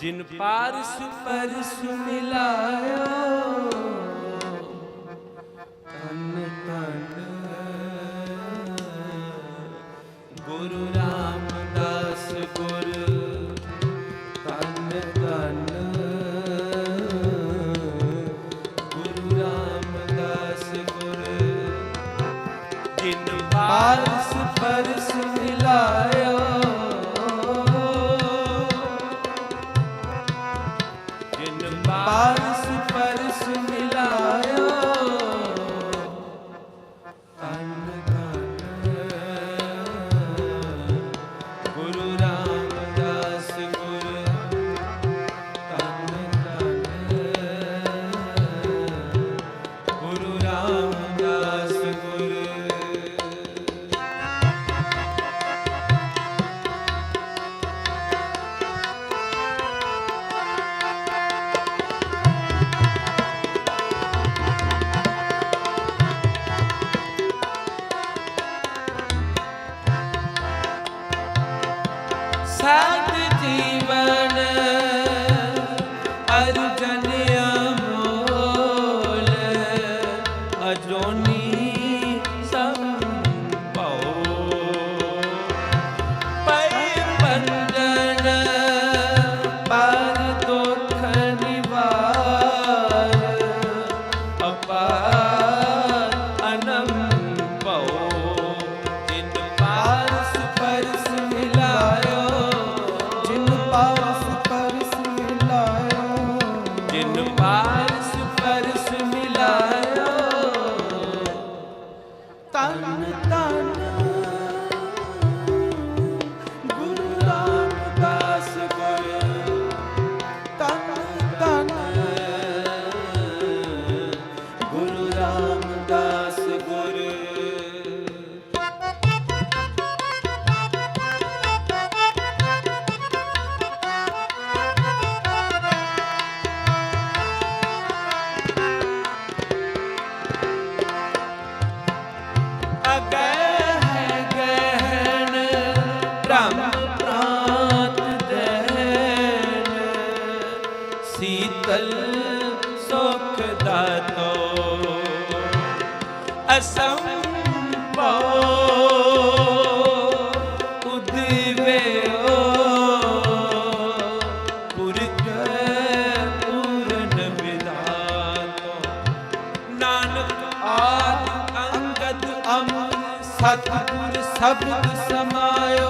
ਜਿਨ ਪਾਰਸ ਪਰਸ ਮਿਲਾਇਓ। ਨਾਨਕ ਅਮ ਸਤਿਗੁਰ ਸਭ ਸਮਾਇਓ।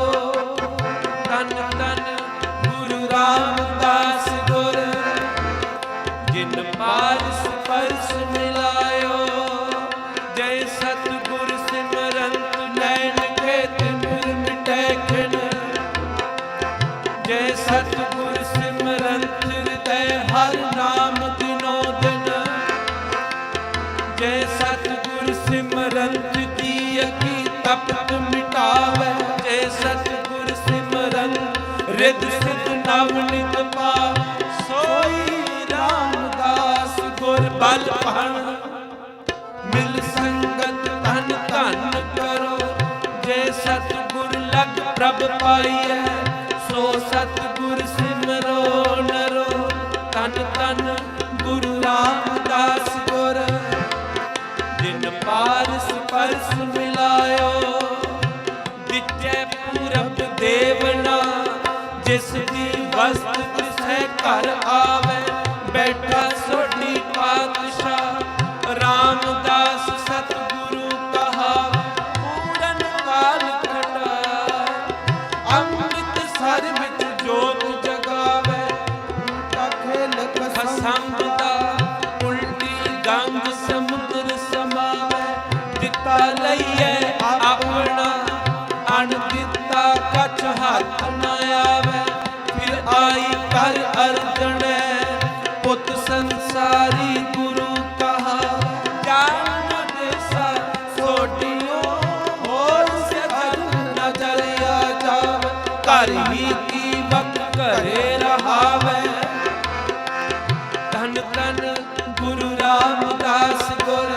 ਪ੍ਰਭ ਪਾਈਐ, ਸੋ ਸਤ ਗੁਰ ਸਿਮਰੋ ਨਰੋ ਤਨ ਤਨ ਗੁਰੂ ਰਾਮਦਾਸ ਗੁਰ। ਦਿਨ ਪਾਰਸ ਪਰਸ ਮਿਲਾਇਓ, ਦਿੱਜੈ ਪੂਰਬ ਦੇਵਨਾ, ਜਿਸ ਦੀ ਵਸਤ ਤਿਸੈ ਘਰ ਆਵੇ। ਸੰਸਾਰੀ ਗੁਰੂ ਕਹਾ ਜਾਨ ਦੇਸਾ ਛੋਟਿਓ, ਹੋਰ ਸਜਨ ਨ ਚਲਿਆ ਜਾਵ, ਘਰ ਹੀ ਕੀ ਵਕ ਘਰੇ ਰਹਾਵੇ। ਧਨ ਤਨ ਗੁਰੂ ਰਾਮਦਾਸ ਗੁਰ,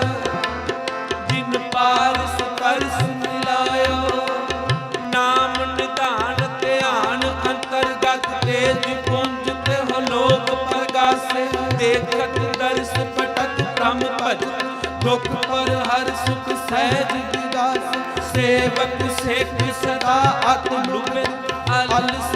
ਜਿਨ ਪਾਰਸ ਕਰਸ ਮਿਲਾਇਓ, ਨਾਮ ਨਿਧਾਨ ਧਿਆਨ ਅੰਤਰਗਤ ਤੇਜ ਦੁਖ ਪਰ ਹਰ ਸੁਖ ਸਹਿਜ ਦਿਦਾਸ ਸੇਵਕ ਸੇਖ ਸਦਾ ਆਤਮ ਅਲਸ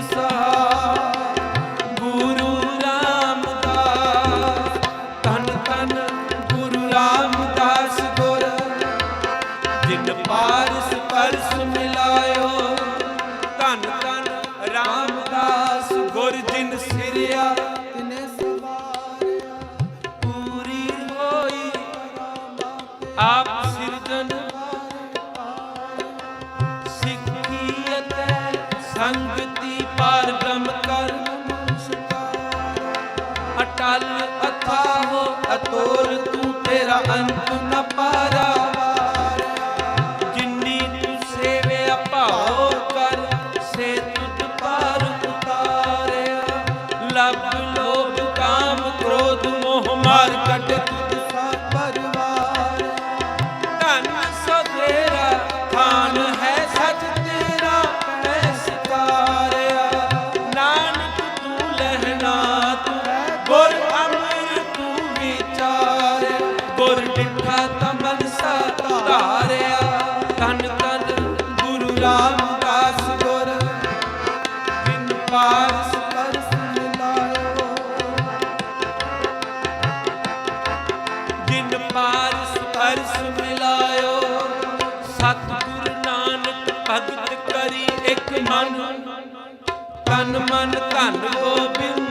ਅੰਤ ਨਾ ਮਨ ਤਨ ਮਨ ਧਨ ਗੋਬਿੰਦ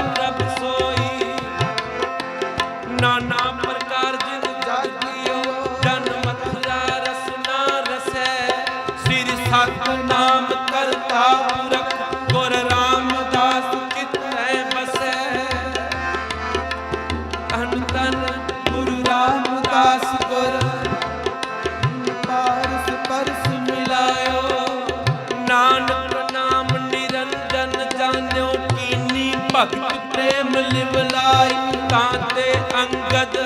ਭਗਤ ਪ੍ਰੇਮ ਲਿਵ ਲਾਈ ਤਾਂ ਤੇ ਅੰਗਦ।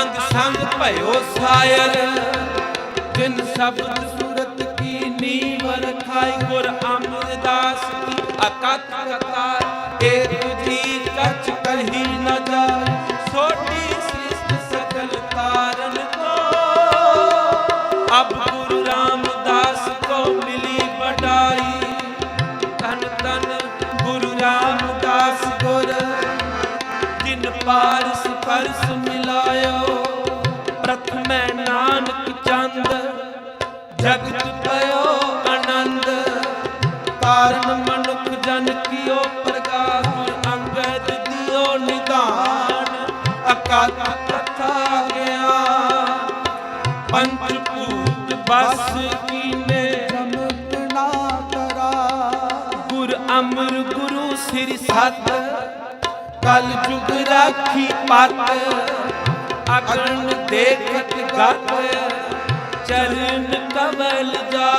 ਅੰਗ ਸੰਗ ਭਇਓ ਸਾਇਰ। ਜਿਨ ਸ਼ਬਦ ਸੂਰਤ ਕੀ ਨੀਵ ਰਖਾਈ ਗੁਰ ਅਮਰਦਾਸ ਕੀ ਅਕਤ ਮਨੁੱਖ ਕੀਓ ਪ੍ਰਕਾਸ਼ ਗੁਰ ਅੰਗਦ ਦਿਓ ਨਿਧਾਨ। ਅਕਾਲ ਕਥਾ ਗਿਆਨ ਪੰਚ ਭੂਤ ਬਸ ਕੀਨੇ। ਜਮਤ ਨਾ ਕਰਾ ਗੁਰ ਅਮਰ ਗੁਰੂ ਸ੍ਰੀ ਸਤ। ਕਲ ਜੁਗ ਰਾਖੀ ਪਤ। ਅਗਨ ਦੇਖਤ ਗਤ। ਚਰਨ ਕਮਲ ਜਾ।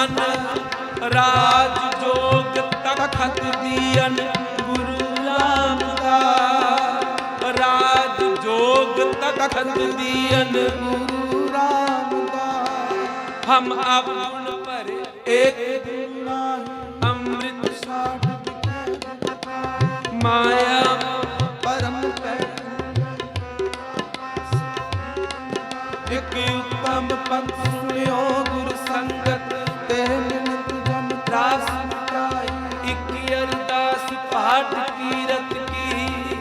ਪ੍ਰਸੰਨ ਰਾਜ ਜੋਗ ਤਖਤ ਦੀਨ ਗੁਰੂ ਰਾਮਦਾਸ। ਰਾਜ ਜੋਗ ਤਖਤ ਦੀਨ ਗੁਰੂ ਰਾਮਦਾਸ। ਹਮ ਆਪਨ ਭਰੇ ਏਕ ਅੰਮ੍ਰਿਤ ਸਾਠ ਮਾਇਆ ਪਰਮ ਪੈ ਇਕ ਉਤਮ ਪੰਥ ਸੁਣਿਓ। ਕੀਰਤ ਕੀ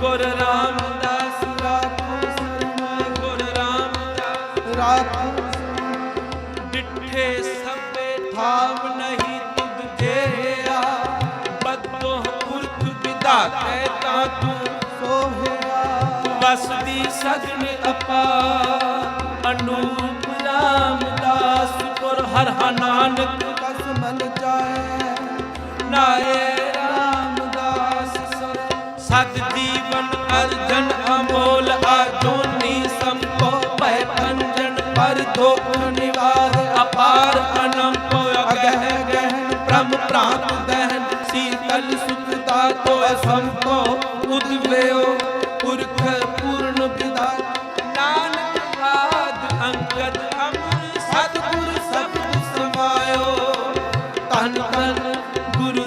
ਗੁਰ ਰਾਮਦਾਸ ਰਾਖੋ ਸਰਣਾਈ ਗੁਰ ਰਾਮਦਾਸ ਰਾਖੋ ਡਿਠੇ ਸਭੇ ਥਾਵ ਨਹੀਂ ਤੁਧ ਜੇਹਾ ਬਦੋ ਪੁਰਖ ਵਿਧਾਤੇ ਤਾ ਤੂੰ ਸੋਹਿਆ ਵਸਦੀ ਸਗਨ ਅਪਾ ਅਨੂਪ ਰਾਮਦਾਸ ਗੁਰ ਹਰ ਹ ਨਾਨਕ ਅਰਜਨ ਅਮੋਲ ਆਜੋਨੀ ਸੰਪੋ ਭੈ ਪੰਜਨ ਪਰ ਧੋਖ ਨਿਵਾਰ ਅਪਾਰ ਅਨੰਤ ਅਗਹਿ ਗਹਿਨ ਬ੍ਰਹਮ ਪ੍ਰਾਂਤ ਦਹਨ ਸੀਤਲ ਸੁਖ ਦਾਤੋ ਅਸੰਤੋ ਉਦਵਿਓ ਪੁਰਖ ਪੂਰਨ ਵਿਦਾ ਨਾਨਕ ਆਦ ਅੰਗਦ ਅਮਰ ਸਤਿਗੁਰ ਸਬਦ ਸਮਾਇਓ ਧੰਨ ਧੰਨ ਗੁਰੂ